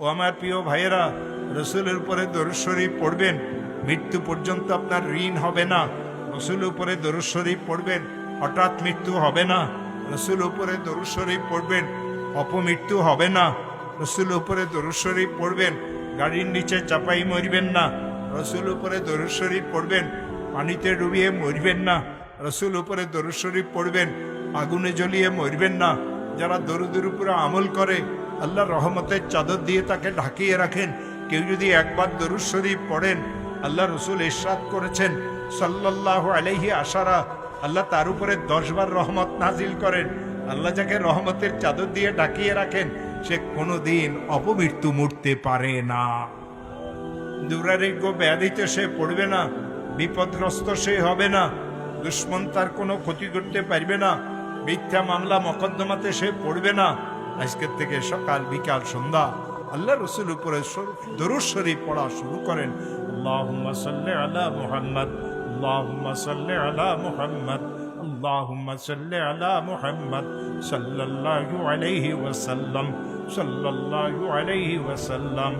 ও আমার প্রিয় ভাইয়েরা, রসুলের উপরে শরীফ পড়বেন। মৃত্যু পর্যন্ত আপনার ঋণ হবে না। রসুল উপরে শরীফ পড়বেন, হঠাৎ মৃত্যু হবে না। রসুল উপরে শরীফ পড়বেন, অপমৃত্যু হবে না। রসুল উপরে শরীফ পড়বেন, গাড়ির নিচে চাপাই মরবেন না। রসুল উপরে শরীফ পড়বেন, পানিতে ডুবিয়ে মরবেন না। রসুল উপরে শরীফ পড়বেন, আগুনে জ্বলিয়ে মরবেন না। যারা দরুদের উপরে আমল করে আল্লাহ রহমতের চাদর দিয়ে তাকে ঢাকিয়ে রাখেন। কেউ যদি একবার দরুদ শরীফ পড়েন, আল্লাহ রসুল ইরশাদ করেছেন, সাল্লাল্লাহু আলাইহি আশারা। আল্লাহ তার উপরে দশবার রহমত নাজিল করেন। আল্লাহ যাকে রহমতের চাদর দিয়ে ঢাকিয়ে রাখেন, সে কোনোদিন অপমৃত্যু মরতে পারে না। দুরারোগ্য ব্যাধিতে সে পড়বে না, বিপদগ্রস্ত সে হবে না, দুশ্মন তার কোনো ক্ষতি করতে পারবে না, মিথ্যা মামলা মকদ্দমাতে সে পড়বে না। আজকের থেকে সকাল, বিকাল, সন্ধ্যা আল্লাহ রসুল উপরে দরুদ শরীফ পড়া শুরু করেন। আল্লাহুম্মা সাল্লি আলা মুহাম্মদ, আল্লাহুম্মা সাল্লি আলা মুহাম্মদ, আল্লাহুম্মা সাল্লি আলা মুহাম্মদ সাল্লাল্লাহু আলাইহি ওয়াসাল্লাম, সাল্লাল্লাহু আলাইহি ওয়াসাল্লাম।